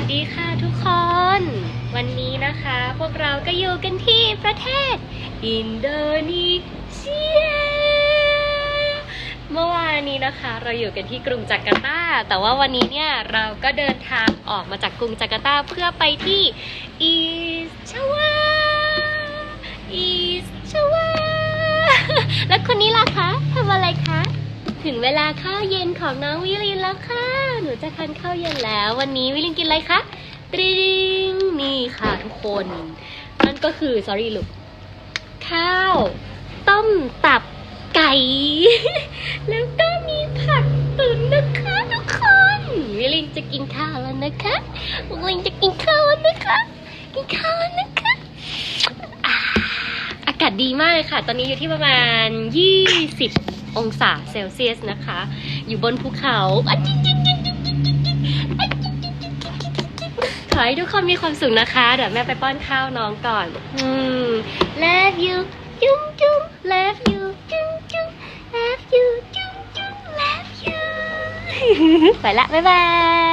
สดีค่ะทุกคน วันนี้นะคะพวกเราก็อยู่กันที่ประเทศ อินโดนีเซีย เมื่อวานนี้นะคะเราอยู่กันที่กรุงจาการ์ตา แต่ว่าวันนี้เนี่ยเราก็เดินทางออกมาจากกรุงจาการ์ตาเพื่อไปที่อีสชวา ถึงเวลาข้าวเย็นของน้องวิลินแล้วค่ะ หนูจะทานข้าวเย็นแล้ว วันนี้วิลินกินอะไรคะตริงนี่ค่ะทุกคน นั่นก็คือ sorry ลูก ข้าว ต้มตับไก่ แล้วก็มีผักตุ๋นนะคะทุกคน วิลินจะกินข้าวแล้วนะคะวิลินจะกินข้าวแล้วนะคะ กินข้าวแล้วนะคะ ดีมากเลยค่ะ ตอนนี้อยู่ที่ประมาณ 20 องศาเซลเซียสนะคะ อยู่บนภูเขาขอให้ทุกคนมีความสุขนะคะ เดี๋ยวแม่ไปป้อนข้าวน้องก่อนอืม love you จุ๊มจุ๊ม love you จุ๊มจุ๊ม love you จุ๊มจุ๊ม love you ไปละ บ๊ายบาย